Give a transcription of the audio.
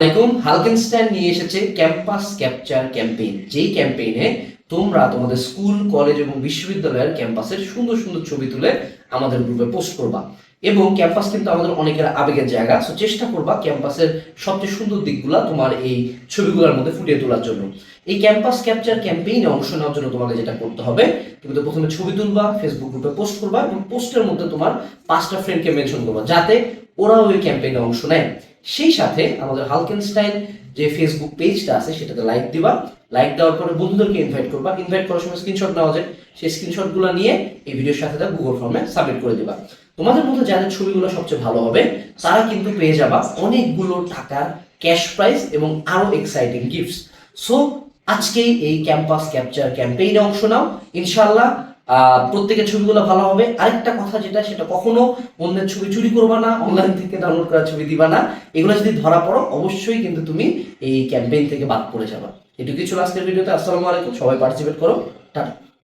দেখুন হালকেনস্টাইন নিয়ে এসেছে ক্যাম্পাস ক্যাপচার ক্যাম্পেইন যেই ক্যাম্পেইনে তোমরা তোমাদের স্কুল কলেজ এবং বিশ্ববিদ্যালয়ের ক্যাম্পাসের সুন্দর সুন্দর ছবি তুলে আমাদের গ্রুপে পোস্ট করবা। এবং ক্যাম্পাস কিন্তু আমাদের অনেকের আবেগের জায়গা সো চেষ্টা করবা ক্যাম্পাসের সবচেয়ে সুন্দর দিকগুলা তোমার এই ছবিগুলোর মধ্যে ফুটিয়ে তোলার জন্য। এই ক্যাম্পাস ক্যাপচার ক্যাম্পেইনে অংশ নেওয়ার জন্য তোমাকে যেটা করতে হবে, তুমি তো প্রথমে ছবি তুলবা ফেসবুক গ্রুপে পোস্ট করবা এবং পোস্টের মধ্যে তোমার পাঁচটা ফ্রেন্ডকে মেনশন করবা, যাতে ওরাও ওই ক্যাম্পেইনে অংশ নেয়। সেই সাথে আমাদের হালকেনস্টাইন যে ফেসবুক পেজটা আছে, সেটাতে লাইক দিবা। লাইক দেওয়ার পরে বন্ধুদেরকে ইনভাইট করবা। ইনভাইট করার সময় স্ক্রিনশট নেওয়া যায়। সেই স্ক্রিনশটগুলো নিয়ে এই ভিডিওর সাথে গুগল ফর্মে সাবমিট করে দিবা। তোমাদের মধ্যে যাদের ছবিগুলো সবচেয়ে ভালো হবে, তারা কিন্তু পেয়ে যাবা অনেকগুলো টাকার ক্যাশ প্রাইজ এবং আরও এক্সাইটিং গিফটস সো আজকেই এই ক্যাম্পাস ক্যাপচার ক্যাম্পেইনে অংশ নাও। ইনশাল্লাহ প্রত্যেকের ছবিগুলো ভালো হবে। আরেকটা কথা যেটা, সেটা কখনো অন্যের ছবি চুরি করবা না অনলাইন থেকে ডাউনলোড করা ছবি দিবা না। এগুলো যদি ধরা পড়ো, অবশ্যই কিন্তু তুমি এই ক্যাম্পেইন থেকে বাদ পড়ে যাবা। এটুকুই ছিল আজকের ভিডিওতে আসসালামু আলাইকুম। সবাই পার্টিসিপেট করো। টাটা।